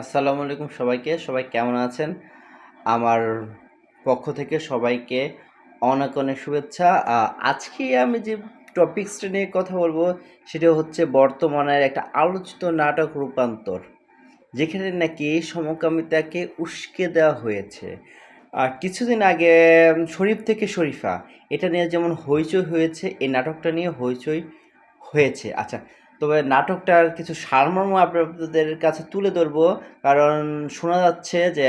আসসালামু আলাইকুম সবাইকে, সবাই কেমন আছেন? আমার পক্ষ থেকে সবাইকে অনেক অনেক শুভেচ্ছা। আজকে আমি যে টপিক্সটা নিয়ে কথা বলব, সেটা হচ্ছে বর্তমানের একটা আলোচিত নাটক রূপান্তর, যেখানে নাকি সমকামিতাকে উস্কে দেওয়া হয়েছে। আর কিছুদিন আগে, শরীফ থেকে শরীফা, এটা নিয়ে যেমন হইচই হয়েছে, এই নাটকটা নিয়ে হইচই হয়েছে। আচ্ছা তবে নাটকটার কিছু সারমর্ম আপনাদের কাছে তুলে ধরবো। কারণ শোনা যাচ্ছে যে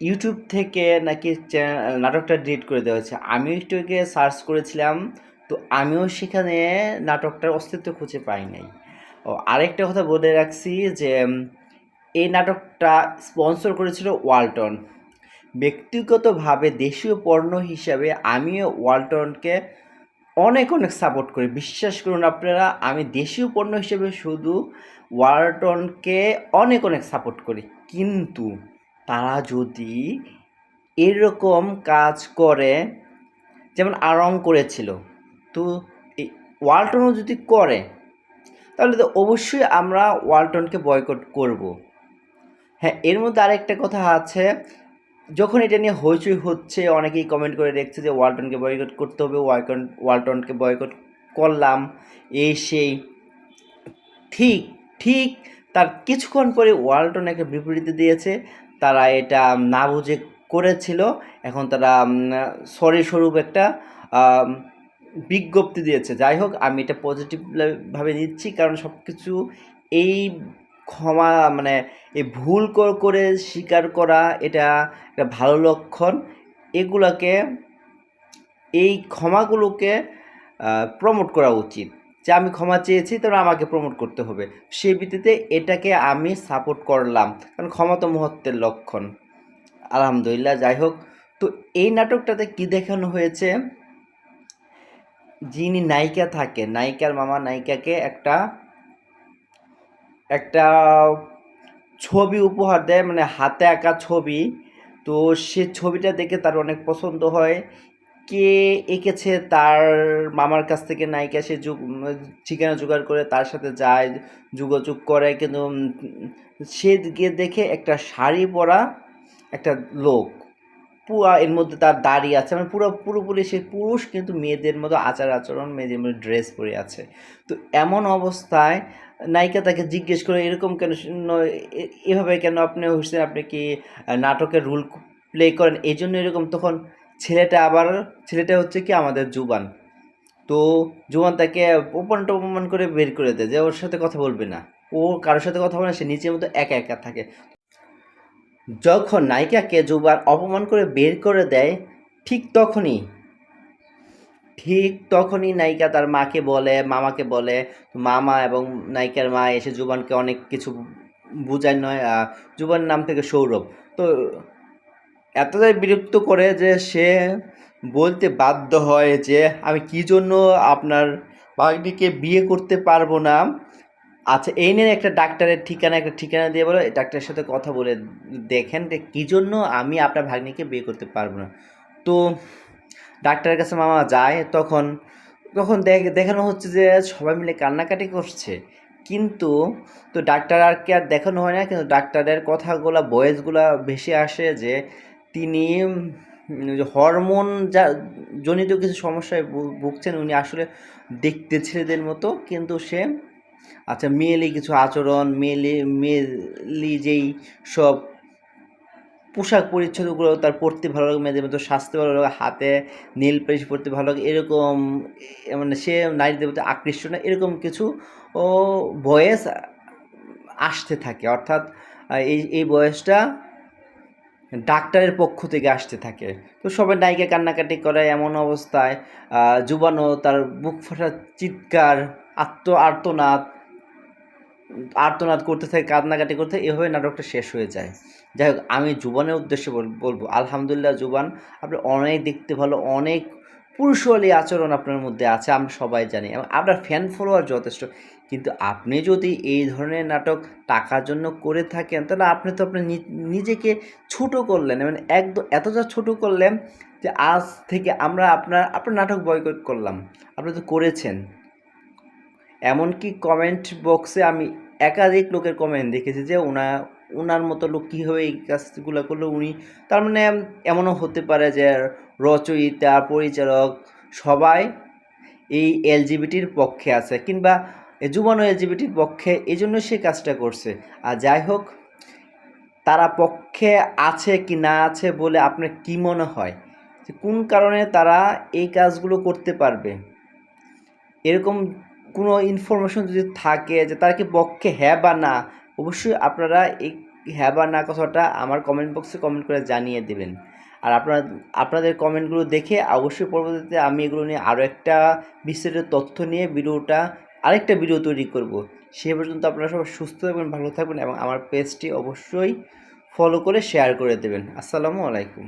ইউটিউব থেকে নাকি নাটকটা ডিলিট করে দেওয়া হয়েছে। আমি আগে সার্চ করেছিলাম, তো আমিও সেখানে নাটকটার অস্তিত্ব খুঁজে পাই নাই। ও, আরেকটা কথা বলে রাখছি যে এই নাটকটা স্পন্সর করেছিল ওয়ালটন। ব্যক্তিগতভাবে দেশীয় পণ্য হিসাবে আমিও ওয়ালটনকে অনেক অনেক সাপোর্ট করি। বিশ্বাস করুন আপনারা, আমি দেশীয় পণ্য হিসেবে শুধু ওয়ালটনকে অনেক অনেক সাপোর্ট করি। কিন্তু তারা যদি এরকম কাজ করে, যেমন আরং করেছিল, তো ওয়ালটনও যদি করে, তাহলে তো অবশ্যই আমরা ওয়ালটনকে বয়কট করব। হ্যাঁ এর মধ্যে আরেকটা কথা আছে যখন এটা নিয়ে হইচই হচ্ছে, অনেকেই কমেন্ট করে দেখছে যে ওয়ালটনকে বয়কট করতে হবে ওয়ালটন ওয়ালটনকে বয়কট করলাম, এই সেই। ঠিক ঠিক, তার কিছুক্ষণ পরে ওয়ালটন একটা বিবৃতি দিয়েছে, তারা এটা না বুঝে করেছিল, এখন তারা সরি স্বরূপ একটা বিজ্ঞপ্তি দিয়েছে। যাই হোক, আমি এটা পজিটিভভাবে নিচ্ছি, কারণ সব কিছু এই ক্ষমা মানে এই ভুল করে স্বীকার করা, এটা একটা ভালো লক্ষণ। এগুলাকে, এই ক্ষমাগুলোকে প্রমোট করা উচিত। যে আমি ক্ষমা চেয়েছি, তাহলে আমাকে প্রমোট করতে হবে। সেই ভিত্তিতে এটাকে আমি সাপোর্ট করলাম। কারণ ক্ষমা তো মহত্বের লক্ষণ। আলহামদুলিল্লাহ, যাই হোক। তো এই নাটকটাতে কি দেখানো হয়েছে? যিনি নায়িকা থাকে নায়িকার মামা নায়িকাকে একটা একটা ছবি উপহার দেয় মানে হাতে আঁকা ছবি। তো সে ছবিটা দেখে তার অনেক পছন্দ হয়। কে এঁকেছে তার মামার কাছ থেকে নায়িকা সে যোগ, ঠিকানা জোগাড় করে তার সাথে যায়, যোগাযোগ করে। কিন্তু সে গিয়ে দেখে একটা শাড়ি পরা একটা লোক। পুরা এর মধ্যে তার দাড়ি আছে। মানে পুরো, পুরোপুরি সে পুরুষ, কিন্তু মেয়েদের মতো আচার আচরণ, মেয়েদের মতো ড্রেস পরে আছে। তো এমন অবস্থায় নায়িকা তাকে জিজ্ঞেস করে, এরকম কেন এভাবে কেন আপনি হচ্ছেন আপনি কি নাটকের রুল প্লে করেন? এই জন্য এরকম তখন ছেলেটা আবার, ছেলেটা হচ্ছে কি আমাদের জুবান। তো জুবান তাকে অপমান টপমান করে বের করে দেয় যে ওর সাথে কথা বলবে না। ও কারোর সাথে কথা বলে না, সে নিচের মতো একা একা থাকে। যখন নায়িকাকে জুবান অপমান করে বের করে দেয়, ঠিক তখনই ঠিক তখনই নায়িকা তার মাকে বলে, মামাকে বলে, মামা এবং নায়িকার মা এসে জুবানকে অনেক কিছু বুঝায় নয় জুবান নাম থেকে সৌরভ। তো এতটাই বিরক্ত করে যে সে বলতে বাধ্য হয় যে, আমি কি জন্য আপনার ভাগ্নিকে বিয়ে করতে পারব না? আচ্ছা এই নিয়ে একটা ডাক্তারের ঠিকানা, একটা ঠিকানা দিয়ে বলো, ডাক্তারের সাথে কথা বলে দেখেন যে কী জন্য আমি আপনার ভাগ্নিকে বিয়ে করতে পারব না। তো ডাক্তারের কাছে মামা যায়, তখন তখন দেখ, দেখানো হচ্ছে যে সবাই মিলে কান্নাকাটি করছে। কিন্তু, তো ডাক্তার আর কি আর দেখানো হয় না, কিন্তু ডাক্তারের কথাগুলো বয়েসগুলা ভেসে আসে যে তিনি হরমোন যা জনিত কিছু সমস্যায় ভুগছেন, উনি আসলে দেখতে ছেলেদের মতো, কিন্তু সে আচ্ছা মেয়েলি কিছু আচরণ, মেয়েলি মেয়েলি যেই সব পোশাক পরিচ্ছদগুলো তার পরতে ভালো লাগে, মেয়েদের মতো সাজতে ভালো লাগে, হাতে নীল পালিশ পরতে ভালো লাগে, এরকম মানে সে নারীদের প্রতি আকৃষ্ট না, এরকম কিছু, ও, বয়স আসতে থাকে। অর্থাৎ এই এই বয়সটা ডাক্তারের পক্ষ থেকে আসতে থাকে। তো সবাই নায়িকা কান্নাকাটি করে এমন অবস্থায় জুবানও তার বুক ফাটা চিৎকার আত্ম আর্তনাদ আর্তনাদ করতে থাকে, কান্নাকাটি করতে থাকে, এভাবে নাটকটা শেষ হয়ে যায়। যাই হোক, আমি জুবানের উদ্দেশ্যে বল- বলব, আলহামদুলিল্লাহ জুবান, আপনি অনেক দেখতে ভালো, অনেক পুরুষালী আচরণ আপনার মধ্যে আছে, আমরা সবাই জানি, এবং আপনার ফ্যান ফলোয়ার যথেষ্ট। কিন্তু আপনি যদি এই ধরনের নাটক টাকার জন্য করে থাকেন, তাহলে আপনি তো আপনি নিজেকে ছোট করলেন মানে একদম এতটা ছোট করলেন যে আজ থেকে আমরা আপনার আপনার নাটক বয়কট করলাম। আপনি তো করেছেন। এমনকি কমেন্ট বক্সে আমি একাধিক লোকের কমেন্ট দেখেছি যে ওনা ওনার মতো লোক কীভাবে এই কাজগুলো করল, উনি তার মানে এমনও হতে পারে যে রচয়িতা, পরিচালক সবাই এই এলজিবিটির পক্ষে আছে কিংবা যুবানো এলজিবিটির পক্ষে এই জন্য সে কাজটা করছে। আর যাই হোক, তারা পক্ষে আছে কি না আছে বলে আপনার কি মনে হয়? যে কোন কারণে তারা এই কাজগুলো করতে পারবে? এরকম কোনো ইনফরমেশন যদি থাকে যে তারা কি পক্ষে হ্যাঁ বা না, অবশ্যই আপনারা এই হ্যাঁ বা না কথাটা আমার কমেন্ট বক্সে কমেন্ট করে জানিয়ে দেবেন। আর আপনার, আপনাদের কমেন্টগুলো দেখে অবশ্যই পরবর্তীতে আমি এগুলো নিয়ে আরও একটা বিস্তারিত তথ্য নিয়ে ভিডিওটা, আরেকটা ভিডিও তৈরি করব। সে পর্যন্ত আপনারা সবাই সুস্থ থাকবেন, ভালো থাকবেন এবং আমার পেজটি অবশ্যই ফলো করে শেয়ার করে দেবেন। আসসালামু আলাইকুম।